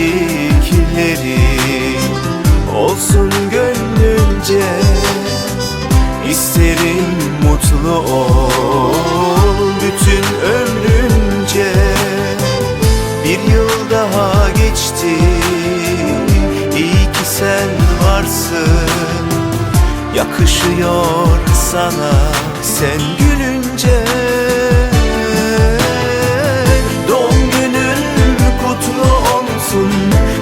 Diledikleri olsun gönlünce İsterim mutlu ol bütün ömrünce. Bir yıl daha geçti iyi ki sen varsın. Yakışıyor sana sen gülünce